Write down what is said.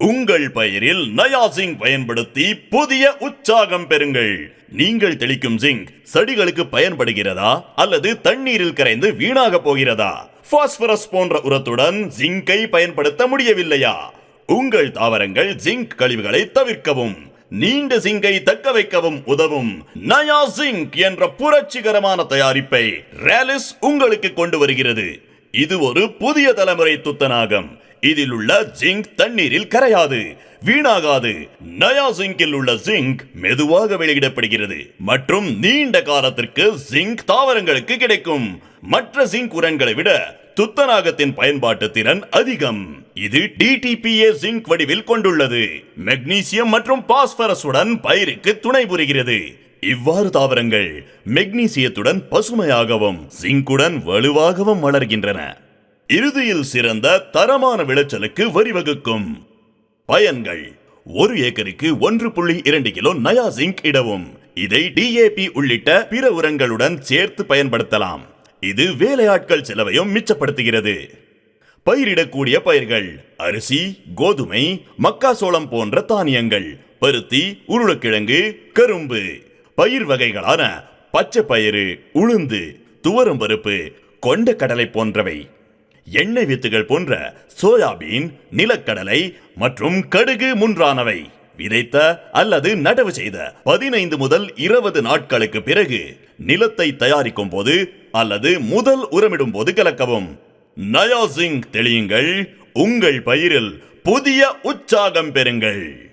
உங்கள் பயிரில் நயாசிங் பயன்படுத்தி புதிய உற்சாகம் பெறுங்கள். நீங்கள் தெளிக்கும் ஜிங்க் செடிகளுக்கு பயன்படுகிறதா அல்லது தண்ணீரில் கரைந்து வீணாக போகிறதா? பாஸ்பரஸ் போன்ற உரத்துடன் ஜிங்கை பயன்படுத்த முடியவில்லையா? உங்கள் தாவரங்கள் ஜிங்க் கழிவுகளை தவிர்க்கவும் நீண்ட ஜிங்கை தக்க வைக்கவும் உதவும். நயா ஜிங்க் என்ற புரட்சிகரமான தயாரிப்பை ரேலிஸ் உங்களுக்கு கொண்டு வருகிறது. இது ஒரு புதிய தலைமுறை துத்தநாகம். இதில் உள்ள ஜிங்க் தண்ணீரில் கரையாது வீணாகாது. நயா ஜிங்கில் உள்ள ஜிங்க் மெதுவாக வெளியிடப்படுகிறது. மற்றும் நீண்ட காலத்திற்கு ஜிங்க் தாவரங்களுக்கு கிடைக்கும். மற்ற ஜிங்க் உரங்களை விட துத்தநாகத்தின் பயன்பாட்டு திறன் அதிகம். இது டிடிபிஏ ஜிங்க் வடிவில் கொண்டுள்ளது. மெக்னீசியம் மற்றும் பாஸ்பரஸுடன் பயிருக்கு துணை புரிகிறது. இவ்வாறு தாவரங்கள் மெக்னீசியத்துடன் பசுமையாகவும் ஜிங்குடன் வலுவாகவும் வளர்கின்றன. இறுதியில் சிறந்த தரமான விளைச்சலுக்கு வழிவகுக்கும் பயன்கள் ஒரு ஏக்கருக்கு ஒன்று புள்ளி இரண்டு கிலோ நயா ஜிங்க் இடவும். இதை டிஏபி உள்ளிட்ட பிற உரங்களுடன் சேர்த்து பயன்படுத்தலாம். இது வேலையாட்கள் செலவையும் மிச்சப்படுத்துகிறது. பயிரிடக்கூடிய பயிர்கள் அரிசி கோதுமை மக்காசோளம் போன்ற தானியங்கள் பருத்தி உருளைக்கிழங்கு கரும்பு. பயிர் வகைகளான பச்சை பயிறு உளுந்து துவரம்பருப்பு கொண்ட கடலை போன்றவை. எண்ணெய் வித்துகள் போன்ற சோயாபீன் நிலக்கடலை மற்றும் கடுகு முன்றானவை. விதைத்த அல்லது நடவு செய்த பதினைந்து முதல் இருபது நாட்களுக்கு பிறகு நிலத்தை தயாரிக்கும் போது அல்லது முதல் உரமிடும் போது கலக்கவும். நயாசிங் தெளியுங்கள். உங்கள் பயிரில் புதிய உற்சாகம் பெறுங்கள்.